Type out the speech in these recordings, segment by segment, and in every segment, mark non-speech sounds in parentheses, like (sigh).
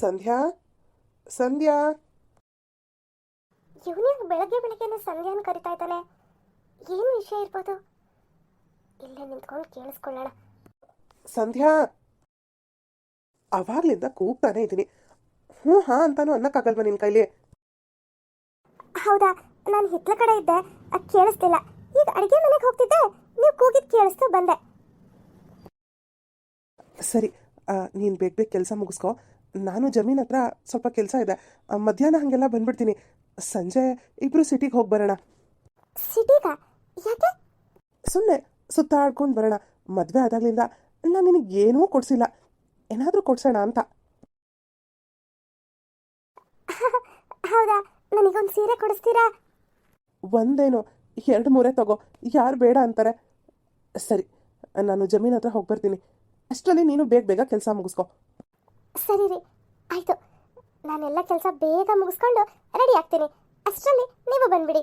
ಸಂಧ್ಯಾ? ಸಂಧ್ಯಾ? ಇವನಿಗೆ ಬೆಳಗ್ಗೆ ಬೆಳಗ್ಗೆನೆ ಸಂಧ್ಯಾನ ಕರಿತಾ ಇದ್ದಾನೆ? ಏನು ವಿಷಯ ಇರ್ಬೋದು? ಇಲ್ಲೇ ನಿಂತ್ಕೊಂಡು ಕೇಳಿಸ್ಕೊಳ್ಳೋಣ. ಸಂಧ್ಯಾ? ಅವಾಗ್ಲಿಂದ ಕೂಗ್ತಾನೆ ಇದ್ದೀನಿ. ಹ್ಞೂ ಹಾ ಅಂತಾನು ಅನ್ನಕ್ಕಾಗಲ್ವಾ ನಿನ್ನ ಕೈಲಿ? ಹೌದಾ ನಾನು ಹಿತ್ಲ ಕಡೆ ಇದ್ದೆ ಅದು ಕೇಳಿಸ್ತಿಲ್ಲ. ಈಗ ಅಡುಗೆ ಮನೆಗೆ ಹೋಗ್ತಿದ್ದೆ ನೀವು ಕೂಗಿದ್ ಕೇಳಿಸ್ತು ಬಂದೆ. ಸರಿ ನೀನು ಬೇಗ ಬೇಗ ಕೆಲಸ ಮುಗಿಸ್ಕೊ. ನಾನು ಜಮೀನ್ ಹತ್ರ ಸ್ವಲ್ಪ ಕೆಲಸ ಇದೆ. ಮಧ್ಯಾಹ್ನ ಹಾಗೆಲ್ಲ ಬಂದ್ಬಿಡ್ತೀನಿ. ಸಂಜೆ ಇಬ್ರು ಸಿಟಿಗೆ ಹೋಗಿ ಬರೋಣ. ಸುಮ್ಮನೆ ಸುತ್ತಾಡ್ಕೊಂಡು ಬರೋಣ. ಮದುವೆ ಆದಾಗ್ಲಿಂದ ನಾನು ನಿನಗೆ ಏನೂ ಕೊಡಿಸಿಲ್ಲ. ಏನಾದರೂ ಕೊಡ್ಸೋಣ ಅಂತ. (laughs) ಹೌದಾ? ನನಗೊಂದು ಸೀರೆ ಕೊಡಿಸ್ತೀರಾ? ಒಂದೇನು ಎರಡು ಮೂರೇ ತಗೋ. ಯಾರು ಬೇಡ ಅಂತಾರೆ. ಸರಿ ನಾನು ಜಮೀನ್ ಹತ್ರ ಹೋಗಿ ಬರ್ತೀನಿ. ಅಷ್ಟರಲ್ಲಿ ನೀನು ಬೇಗ ಬೇಗ ಕೆಲಸ ಮುಗಿಸ್ಕೊ. ಸರಿ ರೀ. ಆಯಿತು. ನಾನೆಲ್ಲ ಕೆಲಸ ಬೇಗ ಮುಗಿಸ್ಕೊಂಡು ರೆಡಿ ಆಗ್ತೀನಿ. ಅಷ್ಟರಲ್ಲಿ ನೀವು ಬಂದ್ಬಿಡಿ.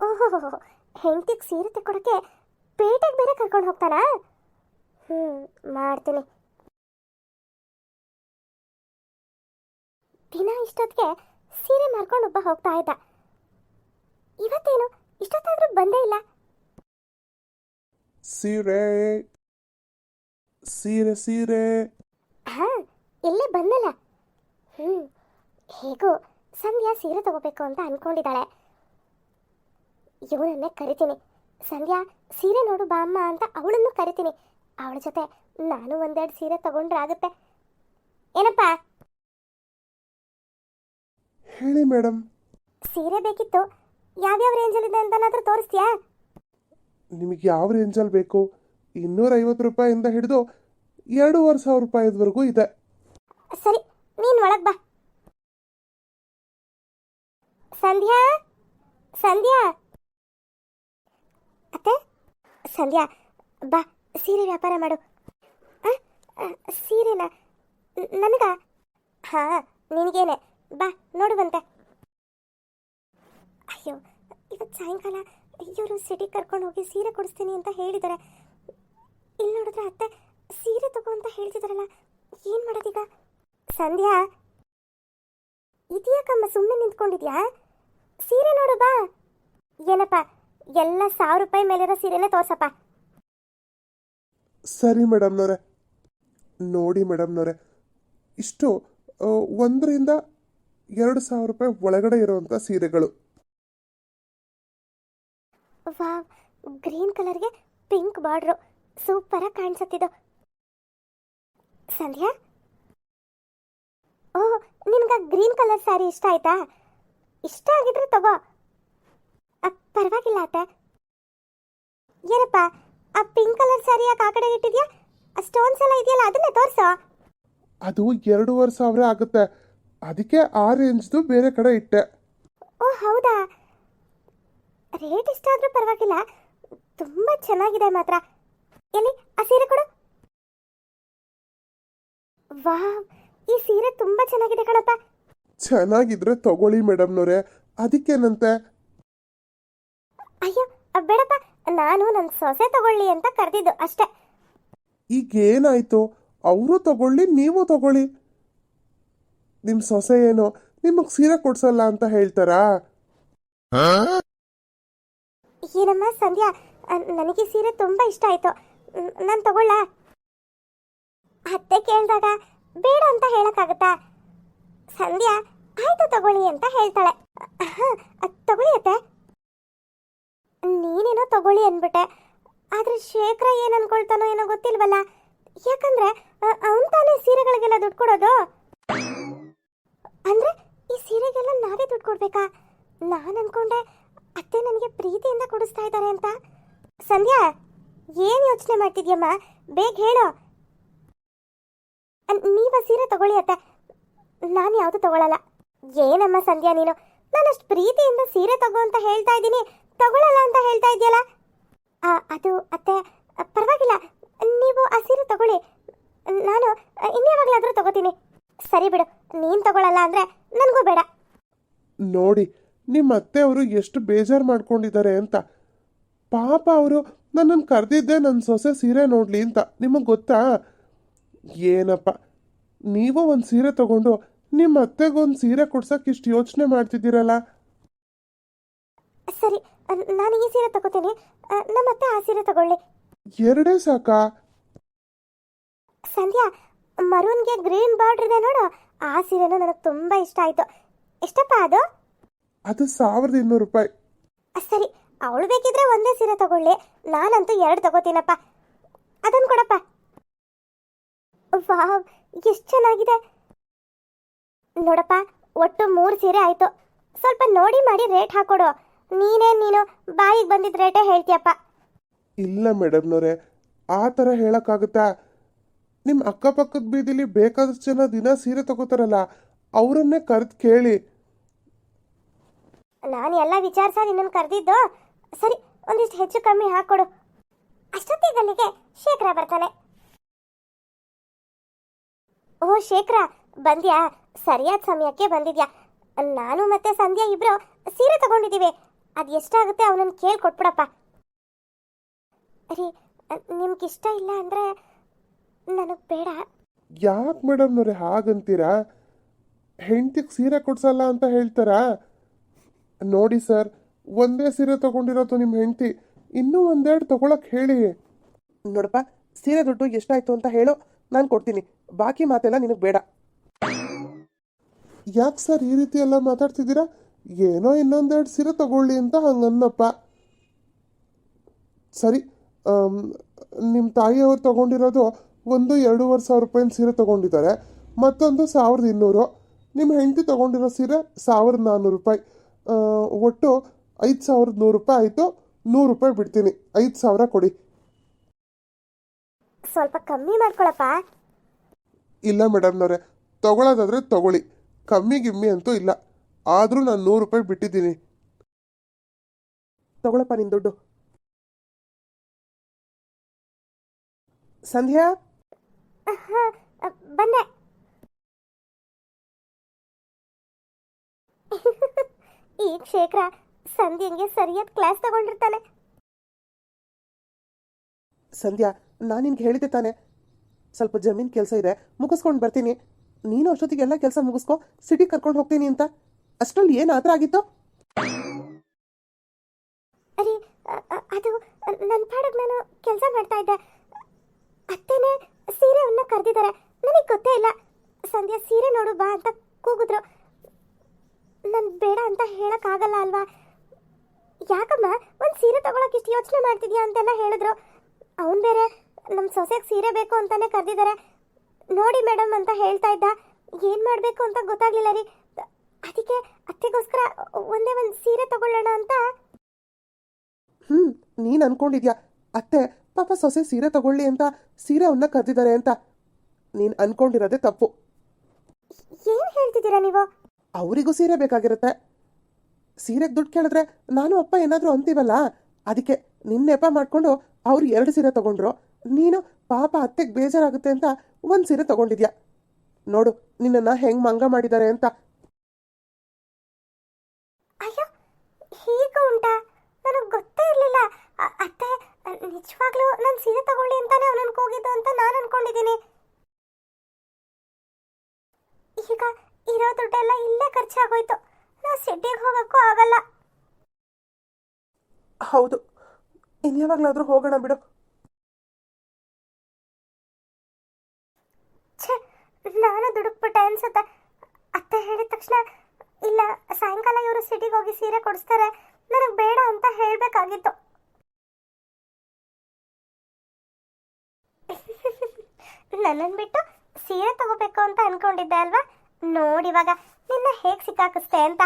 ಓಹೋ ಹೆಂಡತಿಗೆ ಸೀರೆ ತೆಕ್ಕೊಡೋಕ್ಕೆ ಪೇಟೆಗೆ ಬೇರೆ ಕರ್ಕೊಂಡು ಹೋಗ್ತಾನಾ ಹ್ಞೂ ಮಾಡ್ತೀನಿ. ದಿನ ಇಷ್ಟೊತ್ತಿಗೆ ಸೀರೆ ಮಾರ್ಕೊಂಡು ಒಬ್ಬ ಹೋಗ್ತಾ ಇದ್ದ. ಇವತ್ತೇನು? ಇಷ್ಟೊತ್ತಾದರೂ ಬಂದೇ ಇಲ್ಲ. ಸೀರೆ ಸೀರೆ ಸೀರೆ. ಹಾ ಇಲ್ಲೇ ಬಂದಲ್ಲ. ಹ್ಮ್ ಹೇಗೋ ಸಂಧ್ಯಾ ಸೀರೆ ತಗೋಬೇಕು ಅಂತ ಅನ್ಕೊಂಡಿದ್ದಾಳೆ. ಇವನನ್ನೇ ಕರಿತೀನಿ. ಸಂಧ್ಯಾ ಸೀರೆ ನೋಡು ಬಾ ಅಮ್ಮ ಅಂತ ಅವಳನ್ನು ಕರಿತೀನಿ. ಅವಳ ಜೊತೆ ನಾನು ಒಂದೆರಡು ಸೀರೆ ತಗೊಂಡ್ರೆ ಆಗುತ್ತೆ. ಏನಪ್ಪ? ಹೇಳಿ ಮೇಡಮ್ ಸೀರೆ ಬೇಕಿತ್ತು. ಯಾವ್ಯಾವ ರೇಂಜಲ್ಲಿದೆ ಅಂತನಾದ್ರೂ ತೋರಿಸ್ತೀಯಾ? ನಿಮಗೆ ಯಾವ ರೇಂಜಲ್ಲಿ ಬೇಕು? ಇನ್ನೂರೈವತ್ತು ರೂಪಾಯಿಂದ ಹಿಡಿದು ಎರಡೂವರೆ ಸಾವಿರ ರೂಪಾಯಿದವರೆಗೂ ಇದೆ. ಸರಿ, ನೀನು ಒಳಗೆ ಬಾ. ಸಂಧ್ಯಾ ಸಂಧ್ಯಾ. ಅತ್ತೆ, ಸಂಧ್ಯಾ, ಬಾ, ಸೀರೆ ವ್ಯಾಪಾರ ಮಾಡು. ಸೀರೆನಾ, ನನಗ? ಹಾ, ನಿನಗೇನೆ. ಬಾ, ನೋಡುವಂತೆ. ಅಯ್ಯೋ, ಇವತ್ತು ಸಾಯಂಕಾಲ ಇವರು ಸಿಟಿ ಕರ್ಕೊಂಡು ಹೋಗಿ ಸೀರೆ ಕೊಡಿಸ್ತೀನಿ ಅಂತ ಹೇಳಿದ್ದಾರೆ. ಇಲ್ಲಿ ನೋಡಿದ್ರೆ ಅತ್ತೆ ಸೀರೆ ತಗೋ ಅಂತ ಹೇಳ್ತಿದಾರಲ್ಲ, ಏನು ಮಾಡೋದೀಗ? ಸಂಧ್ಯಾ, ಇದ್ಯಾಕಮ್ಮ ಸುಮ್ಮನೆ ನಿಂತ್ಕೊಂಡಿದ್ಯಾ? ಸೀರೆ ನೋಡು ಬಾ. ಏನಪ್ಪ, ಎಲ್ಲ ಸಾವಿರ ರೂಪಾಯಿ ಮೇಲಿರೋ ಸೀರೆನೇ ತೋರ್ಸಪ್ಪ. ಸರಿ ಮೇಡಮ್ನವ್ರೆ. ನೋಡಿ ಮೇಡಮ್ನವ್ರೆ. ಇಷ್ಟು ಒಂದರಿಂದ ಎರಡು ಸಾವಿರ ರೂಪಾಯಿ ಒಳಗಡೆ ಇರುವಂಥ ಸೀರೆಗಳು. ವಾವ್ ಗ್ರೀನ್ ಕಲರ್ಗೆ ಪಿಂಕ್ ಬಾರ್ಡ್ರು. ಸೂಪರಾಗಿ ಕಾಣಿಸುತ್ತಿದ್ದು. ಸಂಧ್ಯಾ? ಓ ನಿನ್ಗೆ ಗ್ರೀನ್ ಕಲರ್ ಸ್ಯಾರಿ ಇಷ್ಟ ಆಯ್ತಾ? ಇಷ್ಟ ಆಗಿದ್ರೆ ತಗೋ. ಪರವಾಗಿಲ್ಲ ಅತ್ತೆ. ಏನಪ್ಪ ಆ ಪಿಂಕ್ ಕಲರ್ ಸ್ಯಾರಿ ಯಾಕೆ ಆ ಕಡೆ ಇಟ್ಟಿದ್ಯಾ? ಆ ಸ್ಟೋನ್ಸ್ ಎಲ್ಲ ಇದೆಯಲ್ಲ ಅದನ್ನೇ ತೋರಿಸೋ. ಅದು ಎರಡೂವರೆ ಸಾವಿರ ಆಗುತ್ತೆ. ಅದಕ್ಕೆ ಆ ರೇಂಜ್ದು ಬೇರೆ ಕಡೆ ಇಟ್ಟೆ. ಓ ಹೌದಾ? ರೇಟ್ ಇಷ್ಟಾದ್ರೂ ಪರವಾಗಿಲ್ಲ. ತುಂಬ ಚೆನ್ನಾಗಿದೆ ಮಾತ್ರ. ಎಲ್ಲಿ? ಆ ಸೀರೆ ಕೊಡು. ವಾ ಈ ಸೀರೆ ತುಂಬ ಚೆನ್ನಾಗಿದೆ ಕಣಪ್ಪ. ಚೆನ್ನಾಗಿದ್ರೆ ತಗೊಳ್ಳಿ ಮೇಡಮ್ನವ್ರೆ. ಅದಕ್ಕೇನಂತೆ? ಅಯ್ಯೋ ಬೇಡಪ್ಪ. ನಾನು ನನ್ನ ಸೊಸೆ ತಗೊಳ್ಳಿ ಅಂತ ಕರೆದಿದ್ದು ಅಷ್ಟೇ. ಈಗ ಏನಾಯ್ತು ಅವರು ತಗೊಳ್ಳಿ ನೀವು ತಗೊಳ್ಳಿ. ನಿಮ್ಮ ಸೊಸೆ ಏನು ನಿಮಗೆ ಸೀರೆ ಕೊಡ್ಸಲ್ಲ ಅಂತ ಹೇಳ್ತಾರಾ? ಏನಮ್ಮ ಸಂಧ್ಯಾ ನನಗೆ ಸೀರೆ ತುಂಬ ಇಷ್ಟ ಆಯ್ತು. ನಾನು ತಗೊಳ್ಳ? ಅತ್ತೆ ಕೇಳಿದಾಗ, ಬೇಡ ಅಂತ ಹೇಳಕ್ಕಾಗತ್ತಾ? ಸಂಧ್ಯಾ, ಆಯ್ತು ತಗೊಳ್ಳಿ ಅಂತ ಹೇಳ್ತಾಳೆ. ತಗೊಳ್ಳಿ ಅತ್ತೆ. ನೀನೇನೋ ತಗೊಳ್ಳಿ ಅಂದ್ಬಿಟ್ಟೆ. ಆದ್ರೆ ಶೇಖರ ಏನ್ ಅನ್ಕೊಳ್ತಾನೋ ಏನೋ ಗೊತ್ತಿಲ್ವಲ್ಲ? ಯಾಕಂದ್ರೆ ಅವನ್ ತಾನೇ ಸೀರೆಗಳಿಗೆಲ್ಲ ದುಡ್ಡು ಕೊಡೋದು? ಅಂದ್ರೆ, ಈ ಸೀರೆಗೆಲ್ಲ ನಾವೇ ದುಡ್ಡು ಕೊಡ್ಬೇಕಾ? ನಾನು ಅನ್ಕೊಂಡೆ ಕೊಡಿಸ್ತಾ ಇದ್ದಾರೆ ಅಂತ? ಸಂಧ್ಯಾ, ಏನ್ ಯೋಚನೆ ಮಾಡ್ತಿದ್ಯಮ್ಮ? ಬೇಗ ಹೇಳು. ನೀವ ಸೀರೆ ತಗೊಳ್ಳಿ ಅತ್ತೆ. ನಾನು ಯಾವುದು ತಗೊಳಲ್ಲ. ಏನಮ್ಮ ಸಂಧ್ಯಾ ನೀನು? ನಾನು ಅಷ್ಟು ಪ್ರೀತಿಯಿಂದ ಸೀರೆ ತಗೋ ಅಂತ ಹೇಳ್ತಾ ಇದ್ದೀನಿ. ತಗೊಳಲ್ಲ ಅಂತ ಹೇಳ್ತಾ ಇದೆಯಲ್ಲ? ಅದು ಅತ್ತೆ, ಪರವಾಗಿಲ್ಲ. ನೀವು ಆ ಸೀರೆ ತಗೊಳ್ಳಿ. ನಾನು ಇನ್ಯಾವಾಗ್ಲಾದ್ರೂ ತಗೋತೀನಿ. ಸರಿ ಬಿಡು. ನೀನ್ ತಗೊಳಲ್ಲ ಅಂದ್ರೆ ನನಗೂ ಬೇಡ. ನೋಡಿ ನಿಮ್ಮ ಅತ್ತೆ ಅವರು ಎಷ್ಟು ಬೇಜಾರು ಮಾಡ್ಕೊಂಡಿದ್ದಾರೆ ಅಂತ. ಪಾಪ ಅವರು ನನ್ನನ್ನು ಕರೆದಿದ್ದೆ ನನ್ನ ಸೊಸೆ ಸೀರೆ ನೋಡಲಿ ಅಂತ. ನಿಮಗೆ ಗೊತ್ತಾ? ಏನಪ್ಪ? ನೀವು ಒಂದು ಸೀರೆ ತಗೊಂಡು ನಿಮ್ಮ ಅತ್ತೆಗೊಂದು ಸೀರೆ ಕೊಡ್ಸಕ್ಕೆ ಇಷ್ಟು ಯೋಚನೆ ಮಾಡ್ತಿದ್ದೀರಲ್ಲ? ಸರಿ ನಾನು ಈ ಸೀರೆ ತಗೋತೀನಿ. ನಮ್ಮ ಅತ್ತೆ ಆ ಸೀರೆ ತಗೊಳ್ಳಿ. ಎರಡೇ ಸಾಕಾ? ಸಂಧ್ಯಾ ಮರೂನ್ಗೆ ಗ್ರೀನ್ ಬಾರ್ಡರ್ ಇದೆ ನೋಡು. ಆ ಸೀರೆನೂ ನನಗೆ ತುಂಬ ಇಷ್ಟ ಆಯಿತು. ಎಷ್ಟಪ್ಪ ಅದು? ಅದು ಸಾವಿರದ ಇನ್ನೂರು ರೂಪಾಯಿ. ಸರಿ ಅವಳು ಬೇಕಿದ್ರೆ ಒಂದೇ ಸೀರೆ ತಗೊಳ್ಳಿ. ನಾನಂತೂ ಎರಡು ತಗೋತೀನಪ್ಪ. ಅದನ್ನು ಕೊಡಪ್ಪ. ವಾವ್ ಎಷ್ಟು ಚೆನ್ನಾಗಿದೆ. ನೋಡಪ್ಪ ಒಟ್ಟು ಮೂರು ಸೀರೆ ಆಯಿತು. ಸ್ವಲ್ಪ ನೋಡಿ ಮಾಡಿ ರೇಟ್ ಹಾಕೊಡು. ನೀನೇ ನೀನು ಬಾಯಿಗೆ ಬಂದಿದ್ದ ರೇಟೇ ಹೇಳ್ತೀಯಪ್ಪ. ಇಲ್ಲ ಮೇಡಮ್ನವ್ರೆ ಆ ಥರ ಹೇಳೋಕ್ಕಾಗುತ್ತಾ? ನಿಮ್ಮ ಅಕ್ಕಪಕ್ಕದ ಬೀದಿಲಿ ಬೇಕಾದಷ್ಟು ಜನ ದಿನ ಸೀರೆ ತಗೋತಾರಲ್ಲ ಅವರನ್ನೇ ಕರೆದು ಕೇಳಿ. ನಾನು ಎಲ್ಲ ವಿಚಾರಿಸ ನಿನ್ನನ್ನು ಕರೆದಿದ್ದು. ಸರಿ, ಒಂದಿಷ್ಟು ಹೆಚ್ಚು ಕಮ್ಮಿ ಹಾಕೊಡು. ಅಷ್ಟೊತ್ತಿಗೆ ಅಲ್ಲಿಗೆ ಶೇಖರ ಬರ್ತಾನೆ ಓ, ಶೇಖರ, ಬಂದ್ಯಾ? ಸರಿಯಾದ ಸಮಯಕ್ಕೆ ಬಂದಿದ್ಯಾ? ನಾನು ಮತ್ತೆ ಸಂಧ್ಯಾ ಇಬ್ರು ಸೀರೆ ತಗೊಂಡಿದ್ದೀವಿ. ಅದು ಎಷ್ಟಾಗುತ್ತೆ ಅವನನ್ನು ಕೇಳಿ ಕೊಟ್ಬಿಡಪ್ಪ ರೀ ನಿಮ್ಗೆ ಇಷ್ಟ ಇಲ್ಲ ಅಂದರೆ ನನಗೆ ಬೇಡ. ಯಾಕೆ ಮೇಡಮ್ನವ್ರೆ ಹಾಗಂತೀರಾ? ಹೆಂಡ್ತಿಗೆ ಸೀರೆ ಕೊಡ್ಸಲ್ಲ ಅಂತ ಹೇಳ್ತಾರಾ? ನೋಡಿ ಸರ್ ಒಂದೇ ಸೀರೆ ತಗೊಂಡಿರೋದು ನಿಮ್ಮ ಹೆಂಡತಿ ಇನ್ನೂ ಒಂದೆರಡು ತಗೊಳಕ್ ಹೇಳಿ. ನೋಡಪ್ಪ ಸೀರೆ ದುಡ್ಡು ಎಷ್ಟಾಯ್ತು ಅಂತ ಹೇಳು ನಾನು ಕೊಡ್ತೀನಿ. ಬಾಕಿ ಮಾತೆಲ್ಲ ನಿನಗೆ ಬೇಡ. ಯಾಕೆ ಸರ್ ಈ ರೀತಿ ಎಲ್ಲ ಮಾತಾಡ್ತಿದ್ದೀರಾ? ಏನೋ ಇನ್ನೊಂದೆರಡು ಸೀರೆ ತಗೊಳ್ಳಿ ಅಂತ ಹಂಗನ್ನಪ್ಪ. ಸರಿ ನಿಮ್ಮ ತಾಯಿಯವರು ತಗೊಂಡಿರೋದು ಒಂದು ಎರಡೂವರೆ ಸಾವಿರ ರೂಪಾಯಿನ ಸೀರೆ ತಗೊಂಡಿದ್ದಾರೆ ಮತ್ತೊಂದು ಸಾವಿರದ ಇನ್ನೂರು. ನಿಮ್ಮ ಹೆಂಡತಿ ತಗೊಂಡಿರೋ ಸೀರೆ ಸಾವಿರದ ನಾನ್ನೂರು ರೂಪಾಯಿ. ಒಟ್ಟು ಐದು ಸಾವಿರದ ನೂರು ರೂಪಾಯಿ ಆಯಿತು. ನೂರು ರೂಪಾಯಿ ಬಿಡ್ತೀನಿ. ಐದು ಸಾವಿರ ಕೊಡಿ. ಸ್ವಲ್ಪ ಕಮ್ಮಿ ಮಾಡ್ಕೊಳಪ್ಪ. ಇಲ್ಲ ಮೇಡಮ್ನವ್ರೆ ತಗೊಳ್ಳೋದಾದ್ರೆ ತಗೊಳ್ಳಿ. ಕಮ್ಮಿ ಗಿಮ್ಮಿ ಅಂತೂ ಇಲ್ಲ. ಆದರೂ ನಾನು ನೂರು ರೂಪಾಯಿ ಬಿಟ್ಟಿದ್ದೀನಿ. ತಗೊಳಪ್ಪ ನಿನ್ ದುಡ್ಡು. ಸಂಧ್ಯಾ? ಬಂದೆ ಈಗ ಶೇಖರ ಸಂಧ್ಯಂಗೆ ಸರಿಯಾದ ಕ್ಲಾಸ್ ತಗೊಂಡಿರ್ತಾನೆ. ಸಂಧ್ಯಾ ನಾನು ನಿನ್ಗೆ ಹೇಳಿದ್ದೆ ತಾನೆ. ಸ್ವಲ್ಪ ಜಮೀನ್ ಕೆಲಸ ಇದೆ ಮುಗಿಸ್ಕೊಂಡು ಬರ್ತೀನಿ. ನೀನು ಅಷ್ಟೊತ್ತಿಗೆ ಎಲ್ಲ ಕೆಲಸ ಮುಗಿಸ್ಕೊ ಸಿಟಿ ಕರ್ಕೊಂಡು ಹೋಗ್ತೀನಿ ಅಂತ. ಅಷ್ಟರಲ್ಲಿ ಏನು ಆತರ ಆಗಿತ್ತು? ಅರಿ ಅದು ನನ್ನ ಪಾಡಕ್ಕೆ ನಾನು ಕೆಲಸ ಮಾಡ್ತಾ ಇದ್ದೆ. ಅತ್ತೆನೇ ಸೀರೆಯನ್ನ ಕರೆದಿದ್ದಾರೆ ನನಗೆ ಗೊತ್ತೇ ಇಲ್ಲ. ಸಂಧ್ಯಾ ಸೀರೆ ನೋಡು ಬಾ ಅಂತ ಕೂಗಿದ್ರು. ನನ್ ಬೇಡ ಅಂತ ಹೇಳಕ್ಕಾಗಲ್ಲ ಅಲ್ವಾ? ಯಾಕಮ್ಮ ಒಂದು ಸೀರೆ ತಗೊಳಕ್ ಇಷ್ಟು ಯೋಚನೆ ಮಾಡ್ತಿದ್ಯಾ ಅಂತೆಲ್ಲ ಹೇಳಿದ್ರು. ಅವನ್ ಬೇರೆ ನಮ್ಮ ಸೊಸೆಗೆ ಸೀರೆ ಬೇಕು ಅಂತಾನೆ ಕರೆದಿದ್ದಾರೆ ನೋಡಿ ಮೇಡಮ್ ಅಂತ ಹೇಳ್ತಾ ಇದ್ದ. ಏನು ಮಾಡಬೇಕು ಅಂತ ಗೊತ್ತಾಗ್ಲಿಲ್ಲ ರೀ. ಅದಕ್ಕೆ ಅತ್ತೆಗೋಸ್ಕರ ಒಂದೇ ಒಂದು ಸೀರೆ ತಗೊಳ್ಳೋಣ ಅಂತ. ಹ್ಞೂ ನೀನು ಅನ್ಕೊಂಡಿದ್ಯಾ? ಅತ್ತೆ ಪಾಪ ಸೊಸೆ ಸೀರೆ ತಗೊಳ್ಳಿ ಅಂತ ಸೀರೆ ಅವನ್ನ ಕರೆದಿದ್ದಾರೆ ಅಂತ. ನೀನು ಅನ್ಕೊಂಡಿರೋದೇ ತಪ್ಪು. ಏನ್ ಹೇಳ್ತಿದ್ದೀರಾ ನೀವು? ಅವರಿಗೂ ಸೀರೆ ಬೇಕಾಗಿರುತ್ತೆ. ಸೀರೆಗೆ ದುಡ್ಡು ಕೇಳಿದ್ರೆ ನಾನು ಅಪ್ಪ ಏನಾದರೂ ಅಂತೀವಲ್ಲ? ಅದಕ್ಕೆ ನಿನ್ನ ನೆಪ ಮಾಡಿಕೊಂಡು ಅವ್ರು ಎರಡು ಸೀರೆ ತಗೊಂಡ್ರು. ನೀನು ಪಾಪ ಅತ್ತೆಗೆ ಬೇಜಾರಾಗುತ್ತೆ ಅಂತ ಒಂದು ಸೀರೆ ತಗೊಂಡಿದ್ಯಾ? ನೋಡು, ನಿನ್ನನ್ನು ಹೆಂಗೆ ಮಂಗ ಮಾಡಿದ್ದಾರೆ ಅಂತ ಅಯ್ಯೋ ಹೀಗೆ ಉಂಟಾ ನನಗೆ ಗೊತ್ತೇ ಇರಲಿಲ್ಲ ಅತ್ತೆ ನಿಜವಾಗ್ಲೂ ನಾನು ಸೀರೆ ತಗೊಳ್ಳಿ ಅಂತಾನೆ ಅವನನ್ನು ಕೂಗಿದ್ದು ಅಂತ ನಾನು ಅನ್ಕೊಂಡಿದ್ದೀನಿ ಈಗ ಇರೋ ದುಡ್ಡೆಲ್ಲ ಇಲ್ಲೇ ಖರ್ಚಾಗೋಯ್ತು ನಾವು ಸಿಟಿಗೆ ಹೋಗೋಕ್ಕೂ ಆಗಲ್ಲ ಹೌದು. ಇನ್ಯಾವಾಗಲಾದರೂ ಹೋಗೋಣ ಬಿಡು. ಛೇ, ನಾನು ದುಡುಕ್ಬಿಟ್ಟೆ ಅನ್ಸುತ್ತೆ. ಅತ್ತೆ ಹೇಳಿದ ತಕ್ಷಣ, ಇಲ್ಲ, ಸಾಯಂಕಾಲ ಇವರು ಸಿಟಿಗೆ ಹೋಗಿ ಸೀರೆ ಕೊಡಿಸ್ತಾರೆ. ನನಗೆ ಬೇಡ ಅಂತ ಹೇಳಬೇಕಾಗಿತ್ತು. ನನ್ನನ್ನು ಬಿಟ್ಟು ಸೀರೆ ತಗೋಬೇಕು ಅಂತ ಅನ್ಕೊಂಡಿದ್ದೆ ಅಲ್ವಾ? ನೋಡಿ ಇವಾಗ, ನಿನ್ನ ಹೇಗೆ ಸಿಕ್ಕಾಕಿಸ್ತೆ ಅಂತ.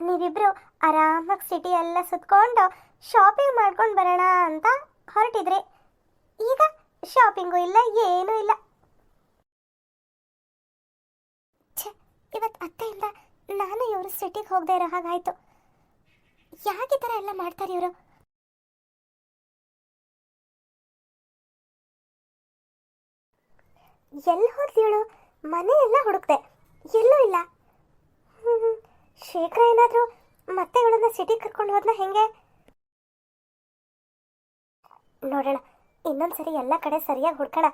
ನೀವಿಬ್ರು ಆರಾಮಾಗಿ ಸಿಟಿ ಎಲ್ಲ ಸುತ್ಕೊಂಡು ಶಾಪಿಂಗ್ ಮಾಡ್ಕೊಂಡು ಬರೋಣ ಅಂತ ಹೊರಟಿದ್ರಿ. ಈಗ ಶಾಪಿಂಗು ಇಲ್ಲ ಏನೂ ಇಲ್ಲ. ಇವತ್ತು ಅತ್ತೆಯಿಂದ ನಾನು ಇವರು ಸಿಟಿಗೆ ಹೋಗದೆ ಇರೋ ಹಾಗಾಯ್ತು. ಯಾಕೆ ಥರ ಎಲ್ಲ ಮಾಡ್ತಾರೆ ಇವರು? ಎಲ್ಲಿ ಹೋದ್ಲಿ ಇವಳು? ಮನೆ ಎಲ್ಲ ಹುಡುಕ್ದೆ ಎಲ್ಲೂ ಇಲ್ಲ. ಹ್ಮ್, ಶೇಖರ ಏನಾದರೂ ಮತ್ತೆ ಇವಳನ್ನ ಸಿಟಿಗೆ ಕರ್ಕೊಂಡು ಹೋದ್ನ ಹೆಂಗೆ? ನೋಡೋಣ, ಇನ್ನೊಂದ್ಸರಿ ಎಲ್ಲ ಕಡೆ ಸರಿಯಾಗಿ ಹುಡ್ಕೋಣ.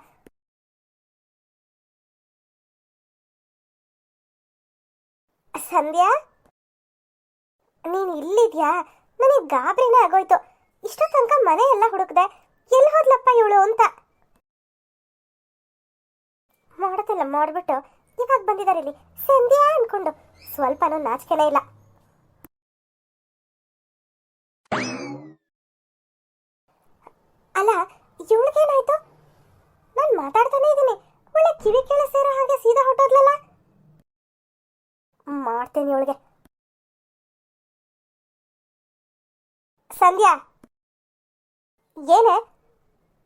ಸಂಧ್ಯಾ? ನೀನು ಇಲ್ಲಿದ್ಯಾ? ನನಗೆ ಗಾಬರಿನೇ ಆಗೋಯ್ತು. ಇಷ್ಟೋ ತನಕ ಮನೆ ಎಲ್ಲ ಹುಡುಕ್ದೆ, ಎಲ್ಲಿ ಹೋದ್ಲಪ್ಪ ಇವಳು ಅಂತ? ಮಾಡೋದಿಲ್ಲ ಮಾಡ್ಬಿಟ್ಟು. ಇವಾಗ ಬಂದಿದ್ದಾರೆ ಇಲ್ಲಿ. ಸಂಧ್ಯಾ ಅನ್ಕೊಂಡು. ಸ್ವಲ್ಪನೂ ನಾಚಿಕೆನೇ ಇಲ್ಲ. ಅಲ್ಲ, ಇವಳಿಗೇನಾಯ್ತು? ನಾನು ಮಾತಾಡ್ತಾನೆ ಇದ್ದೀನಿ. ಒಳ್ಳೆ ಕಿವಿ ಕೇಳಿಸ್ತಿರೋ ಹಾಗೆ ಸೀದಾ ಹೊಟ್ಟೋದ್ಲಲ್ಲ ಮಾಡ್ತೀನಿ ಇವಳಿಗೆ. ಸಂಧ್ಯಾ! ಏನೇ?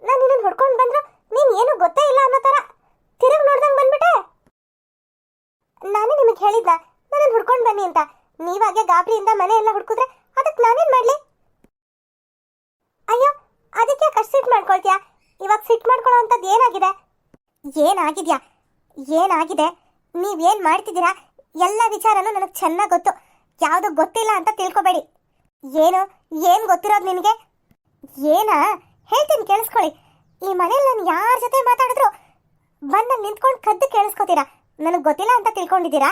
ನಾನು ನಿನ್ನ ಹೊಡ್ಕೊಂಡು ಬಂದ್ರು ನೀನು ಏನು ಗೊತ್ತೇ ಇಲ್ಲ ಅನ್ನೋ ಥರ ತಿರುಗಿ ನೋಡ್ದಂಗೆ ಬಂದ್ಬಿಟ್ಟೆ? ನಾನೇ ನಿಮಗೆ ಹೇಳಿದ್ದ ನನ್ನ ಹುಡ್ಕೊಂಡು ಬನ್ನಿ ಅಂತ? ನೀವಾಗೆ ಗಾಬರಿಯಿಂದ ಮನೆ ಎಲ್ಲ ಹುಡ್ಕಿದ್ರೆ ಅದಕ್ಕೆ ನಾನೇನ್ ಮಾಡ್ಲಿ? ಅಯ್ಯೋ, ಅದಕ್ಕೆ ಕಷ್ಟ ಸಿಟ್ ಮಾಡ್ಕೊಳ್ತೀಯಾ? ಇವಾಗ ಸಿಟ್ ಮಾಡ್ಕೊಳ್ಳೋ ಅಂಥದ್ದು ಏನಾಗಿದೆ? ಏನಾಗಿದ್ಯಾ? ಏನಾಗಿದೆ? ನೀವೇನು ಮಾಡ್ತಿದ್ದೀರಾ? ಎಲ್ಲ ವಿಚಾರನೂ ನನಗೆ ಚೆನ್ನಾಗಿ ಗೊತ್ತು. ಯಾವುದು ಗೊತ್ತಿಲ್ಲ ಅಂತ ತಿಳ್ಕೊಬೇಡಿ. ಏನು? ಏನು ಗೊತ್ತಿರೋದು ನಿನಗೆ? ಏನಾ? ಹೇಳ್ತೀನಿ, ಕೇಳಿಸ್ಕೊಳ್ಳಿ. ಈ ಮನೇಲಿ ನಾನು ಯಾರ ಜೊತೆ ಮಾತಾಡಿದ್ರು ಬಂದು ನಿಂತ್ಕೊಂಡು ಕದ್ದು ಕೇಳಿಸ್ಕೊತೀರಾ? ನನಗೆ ಗೊತ್ತಿಲ್ಲ ಅಂತ ತಿಳ್ಕೊಂಡಿದ್ದೀರಾ?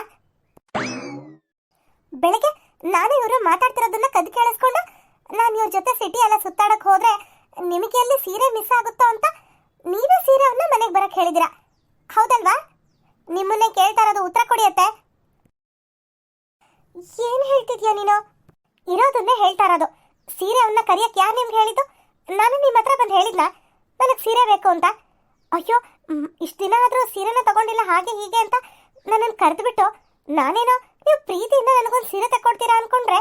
ಬೆಳಗ್ಗೆ ನಾನು ಇವರು ಮಾತಾಡ್ತಿರೋದನ್ನ ಕದ್ದು ಕೇಳಿಸ್ಕೊಂಡು ನಾನು ಇವ್ರ ಜೊತೆ ಸಿಟಿ ಎಲ್ಲ ಸುತ್ತಾಡಕ್ ಹೋದ್ರೆ ನಿಮಗೆ ಅಲ್ಲಿ ಸೀರೆ ಮಿಸ್ ಆಗುತ್ತೋ ಅಂತ ನೀವೇ ಸೀರೆಯನ್ನ ಮನೆಗೆ ಬರಕ್ ಹೇಳಿದಿರಾ. ಹೌದಲ್ವಾ? ನಿಮ್ಮನ್ನೇ ಕೇಳ್ತಾ ಇರೋದು ಉತ್ತರ ಕೊಡಿಯತ್ತೆ. ಏನ್ ಹೇಳ್ತಿದ್ಯಾ ನೀನು? ಇರೋದನ್ನೇ ಹೇಳ್ತಾ ಇರೋದು. ಸೀರೆಯನ್ನ ಕರಿಯಕ್ ಯಾರು ನಿಮ್ಗೆ ಹೇಳಿದ್ದು? ನಾನು ನಿಮ್ಮ ಹತ್ರ ಬಂದು ಹೇಳಿದ್ನ? ನನಗೆ ಸೀರೆ ಬೇಕು ಅಂತ. ಅಯ್ಯೋ ಇಷ್ಟು ದಿನ ಆದರೂ ಸೀರೆನ ತಗೊಂಡಿಲ್ಲ ಹಾಗೆ ಹೀಗೆ ಅಂತ ನನ್ನನ್ನು ಕರೆದುಬಿಟ್ಟು ನಾನೇನೋ ನೀವು ಪ್ರೀತಿಯಿಂದ ನನಗೊಂದು ಸೀರೆ ತಗೊಡ್ತೀರಾ ಅನ್ಕೊಂಡ್ರೆ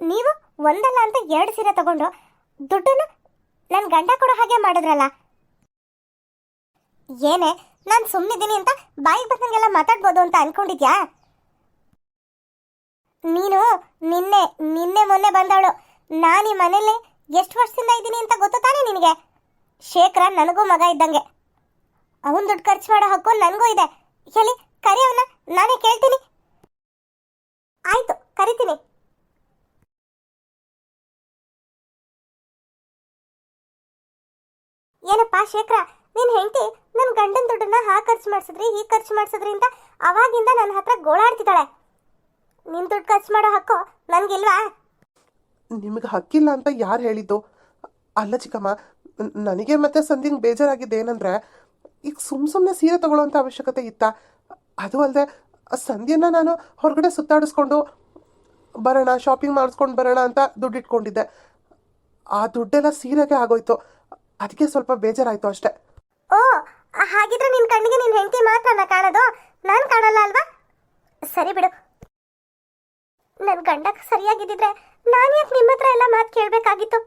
ನೀವು ಒಂದಲ್ಲ ಅಂತ ಎರಡು ಸೀರೆ ತಗೊಂಡು ದುಡ್ಡನ್ನು ನನ್ನ ಗಂಡ ಕೊಡೋ ಹಾಗೆ ಮಾಡಿದ್ರಲ್ಲ. ಏನೇ, ನಾನು ಸುಮ್ಮನಿದ್ದೀನಿ ಅಂತ ಬಾಯಿಗೆ ಬಂದಂಗೆಲ್ಲ ಮಾತಾಡ್ಬೋದು ಅಂತ ಅನ್ಕೊಂಡಿದ್ಯಾ? ನೀನು ನಿನ್ನೆ ನಿನ್ನೆ ಮೊನ್ನೆ ಬಂದವಳು ನಾನು ಈ ಮನೇಲಿ ಎಷ್ಟು ವರ್ಷದಿಂದ ಇದ್ದೀನಿ ಅಂತ ಗೊತ್ತು ತಾನೇ ನಿನಗೆ? ಶೇಖರ ನನಗೂ ಮಗ ಇದ್ದಂಗೆ. ಅವನು ದುಡ್ಡು ಖರ್ಚು ಮಾಡೋ ಹಕ್ಕು ನನಗೂ ಇದೆ. ಹೇಳಿ ಕರಿ ಅವನ್ನ ನಾನೇ ಕೇಳ್ತೀನಿ. ಆಯ್ತು, ಕರಿತೀನಿ. ಏನಪ್ಪ ಶೇಖರ, ನಿನ್ ಹೆಂಡತಿ ನನ್ನ ಗಂಡನ ದುಡ್ಡನ್ನ ಹಾ ಖರ್ಚು ಮಾಡಿಸಿದ್ರಿ, ಈ ಖರ್ಚು ಮಾಡಿಸಿದ್ರಿ ಅಂತ ಅವಾಗಿಂದ ನನ್ನ ಹತ್ರ ಗೋಳಾಡ್ತಿದ್ದಾಳೆ. ನಿನ್ ದುಡ್ಡು ಖರ್ಚು ಮಾಡೋ ಹಕ್ಕು ನನ್ಗಿಲ್ವಾ? ನಿಮಗೆ ಹಕ್ಕಿಲ್ಲ ಅಂತ ಯಾರು ಹೇಳಿದ್ದು? ಅಲ್ಲ ಚಿಕ್ಕಮ್ಮ, ನನಗೆ ಮತ್ತೆ ಸಂಧಿಂಗ್ ಬೇಜಾರಾಗಿದ್ದು ಏನಂದ್ರೆ, ಈಗ ಸುಮ್ ಸುಮ್ಮನೆ ಸೀರೆ ತಗೊಳ್ಳೋ ಅವಶ್ಯಕತೆ ಇತ್ತಾ? ಅದು ಅಲ್ಲದೆ ಸಂಧ್ಯನ ನಾನು ಹೊರಗಡೆ ಸುತ್ತಾಡಿಸ್ಕೊಂಡು ಬರೋಣ ಶಾಪಿಂಗ್ ಮಾಡಿಸ್ಕೊಂಡು ಬರೋಣ ಅಂತ ದುಡ್ಡು ಇಟ್ಕೊಂಡಿದ್ದೆ ಆ ದುಡ್ಡೆಲ್ಲ ಸೀರೆಗೆ ಆಗೋಯ್ತು. ಅದಕ್ಕೆ ಸ್ವಲ್ಪ ಬೇಜಾರಾಯಿತು ಅಷ್ಟೇ. ಓ, ಹಾಗಿದ್ರೆ ನಿನ್ನ ಕಣ್ಣಿಗೆ ನಿನ್ನ ಹೆಂಡತಿ ಮಾತ್ರನ ಕಾಣೋದು? ನಾನು ಕಾಣಲ್ಲ ಅಲ್ವಾ? ಸರಿ ಬಿಡು. ನನ್ನ ಗಂಡ ಸರಿಯಾಗಿದ್ದಿದ್ರೆ ನಾನು ಯಾಕೆ ನಿಮ್ಮ ಹತ್ರ ಎಲ್ಲ ಮಾತು ಕೇಳಬೇಕಾಗಿತ್ತು?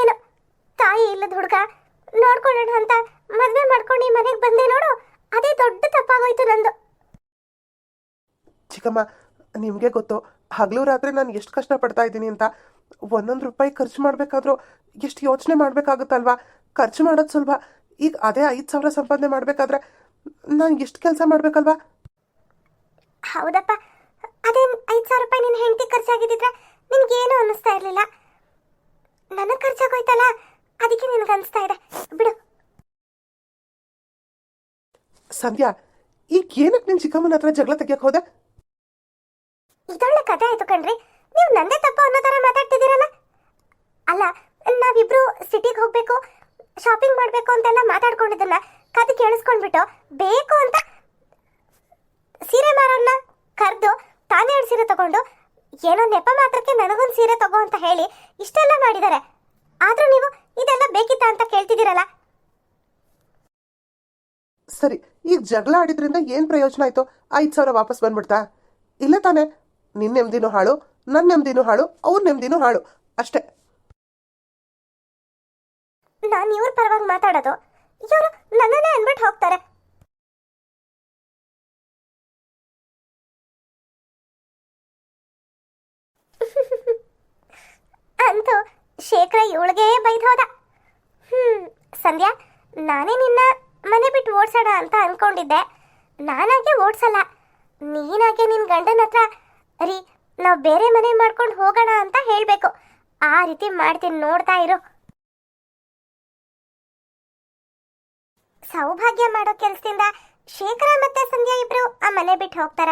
ಏನು, ತಾಯಿ ಇಲ್ಲದ ಹುಡುಗ? ನೋಡ್ಕೊಳ್ಳೋಣ ಅಂತ ಮದುವೆ ಮಾಡ್ಕೊಂಡು ಈ ಮನೆಗೆ ಬಂದೆ ನೋಡು. ಅದೇ ದೊಡ್ಡ ತಪ್ಪಾಗೋಯ್ತು ನಂದು. ಚಿಕ್ಕಮ್ಮ ನಿಮಗೆ ಗೊತ್ತು ಹಗಲು ರಾತ್ರಿ ನಾನು ಎಷ್ಟು ಕಷ್ಟಪಡ್ತಾ ಇದ್ದೀನಿ ಅಂತ ಒಂದೊಂದು ರೂಪಾಯಿ ಖರ್ಚು ಮಾಡಬೇಕಾದ್ರೂ ಎಷ್ಟು ಯೋಚನೆ ಮಾಡಬೇಕಾಗುತ್ತಲ್ವಾ? ಖರ್ಚು ಮಾಡೋದು ಸುಲಭ. ಈಗ ಅದೇ ಐದು ಸಾವಿರ ಸಂಪಾದನೆ ಮಾಡಬೇಕಾದ್ರೆ ನಾನು ಎಷ್ಟು ಕೆಲಸ ಮಾಡಬೇಕಲ್ವಾ? ಹೌದಪ್ಪ. ಅದೇ ಐದು ಸಾವಿರ ರೂಪಾಯಿ ನಿನ್ನ ಹೆಂಡತಿ ಖರ್ಚಾಗಿದ್ದಿದ್ರೆ ನಿನ್ಗೇನು ಅನ್ನಿಸ್ತಾ ಇರಲಿಲ್ಲ. ನನಗೆ ಖರ್ಚಾಗೋಯ್ತಲ್ಲ? ಅದಕ್ಕೆ ನಿನಗೆ ಅನಿಸ್ತಾ ಇದೆ. ಬಿಡು. ಸಂಧ್ಯಾ ಈಗ ಏನಕ್ಕೆ ನಿನ್ನ ಚಿಕ್ಕಮ್ಮನ ಹತ್ರ ಜಗಳ ತೆಗಿಯಕ್ಕೆ ಹೋದೆ? ಇದೊಳ್ಳೆ ಕಥೆ ಆಯ್ತು ಕಣ್ರಿ. ನೀವು ನಂದೇ ತಪ್ಪು ಅನ್ನೋ ಥರ ಮಾತಾಡ್ತಿದ್ದೀರಲ್ಲ? ಅಲ್ಲ, ನಾವಿಬ್ರು ಸಿಟಿಗೆ ಹೋಗ್ಬೇಕು ಶಾಪಿಂಗ್ ಮಾಡಬೇಕು ಅಂತೆಲ್ಲ ಮಾತಾಡ್ಕೊಂಡಿದ್ದಲ್ಲ ಕತೆ ಕೇಳಿಸ್ಕೊಂಡ್ಬಿಟ್ಟು ಬೇಕು ಅಂತ ಸೀರೆ ಮಾರೋನ್ನ ಕರೆದು ತಾನೇ ಎರಡು ಸೀರೆ ತಗೊಂಡು ಏನೋ ನೆಪ ಮಾತ್ರಕ್ಕೆ ನನಗೊಂದು ಸೀರೆ ತಗೋ ಅಂತ ಹೇಳಿ ಇಷ್ಟೆಲ್ಲ ಮಾಡಿದ್ದಾರೆ. ಆದ್ರೂ ನೀವು ಇದೆಲ್ಲ ಬೇಕಿತ್ತ ಅಂತ ಕೇಳ್ತಿದ್ದೀರಲ್ಲ? ಸರಿ, ಈಗ ಜಗಳ ಆಡಿದ್ರಿಂದ ಏನು ಪ್ರಯೋಜನ ಆಯಿತು? ಐದು ಸಾವಿರ ವಾಪಸ್ ಬಂದ್ಬಿಡ್ತಾ? ಇಲ್ಲ ತಾನೇ ನಿನ್ನ ನೆಮ್ಮದಿನೂ ಹಾಳು, ನನ್ನ ನೆಮ್ಮದಿನೂ ಹಾಳು, ಅವ್ರ ನೆಮ್ಮದಿನೂ ಹಾಳು. ಅಷ್ಟೇ. ನಾನು ಇವ್ರ ಪರವಾಗಿ ಮಾತಾಡೋದು. ಇವರು ನನ್ನನ್ನೇ ಅನ್ಬಿಟ್ಟು ಹೋಗ್ತಾರೆ. ಅಂತೂ ಶೇಖರ ಇವಳಿಗೆ ಬೈದು ಹೋದ. ಹ್ಮ್, ಸಂಧ್ಯಾ, ನಾನೇ ನಿನ್ನ ಮನೆ ಬಿಟ್ಟು ಓಡ್ಸೋಣ ಅಂತ ಅನ್ಕೊಂಡಿದ್ದೆ. ನಾನಾಗೆ ಓಡ್ಸಲ್ಲ. ನೀನಾಗೆ ನಿನ್ನ ಗಂಡನ ಹತ್ರ ರೀ, ನಾವು ಬೇರೆ ಮನೆ ಮಾಡ್ಕೊಂಡು ಹೋಗೋಣ ಅಂತ ಹೇಳಬೇಕು. ಆ ರೀತಿ ಮಾಡ್ತೀನಿ ನೋಡ್ತಾ ಇರು. ಸೌಭಾಗ್ಯ ಮಾಡೋ ಕೆಲಸದಿಂದ ಶೇಖರ ಮತ್ತೆ ಸಂಧ್ಯಾ ಇಬ್ರು ಆ ಮನೆ ಬಿಟ್ಟು ಹೋಗ್ತಾರ?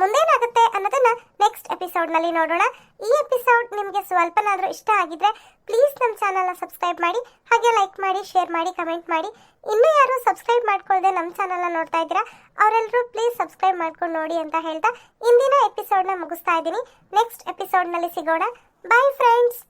ಮುಂದೇನಾಗುತ್ತೆ ಅನ್ನೋದನ್ನ ನೆಕ್ಸ್ಟ್ ಎಪಿಸೋಡ್ನಲ್ಲಿ ನೋಡೋಣ. ಈ ಎಪಿಸೋಡ್ ನಿಮಗೆ ಸ್ವಲ್ಪನಾದರೂ ಇಷ್ಟ ಆಗಿದ್ರೆ ಪ್ಲೀಸ್ ನಮ್ಮ ಚಾನಲ್ನ ಸಬ್ಸ್ಕ್ರೈಬ್ ಮಾಡಿ, ಹಾಗೆ ಲೈಕ್ ಮಾಡಿ ಶೇರ್ ಮಾಡಿ ಕಮೆಂಟ್ ಮಾಡಿ. ಇನ್ನೂ ಯಾರು ಸಬ್ಸ್ಕ್ರೈಬ್ ಮಾಡ್ಕೊಳ್ಳದೆ ನಮ್ಮ ಚಾನಲ್ನ ನೋಡ್ತಾ ಇದ್ದೀರಾ ಅವರೆಲ್ಲರೂ ಪ್ಲೀಸ್ ಸಬ್ಸ್ಕ್ರೈಬ್ ಮಾಡ್ಕೊಂಡು ನೋಡಿ ಅಂತ ಹೇಳ್ತಾ ಇಂದಿನ ಎಪಿಸೋಡ್ನ ಮುಗಿಸ್ತಾ ಇದ್ದೀನಿ. ನೆಕ್ಸ್ಟ್ ಎಪಿಸೋಡ್ನಲ್ಲಿ ಸಿಗೋಣ. Bye friends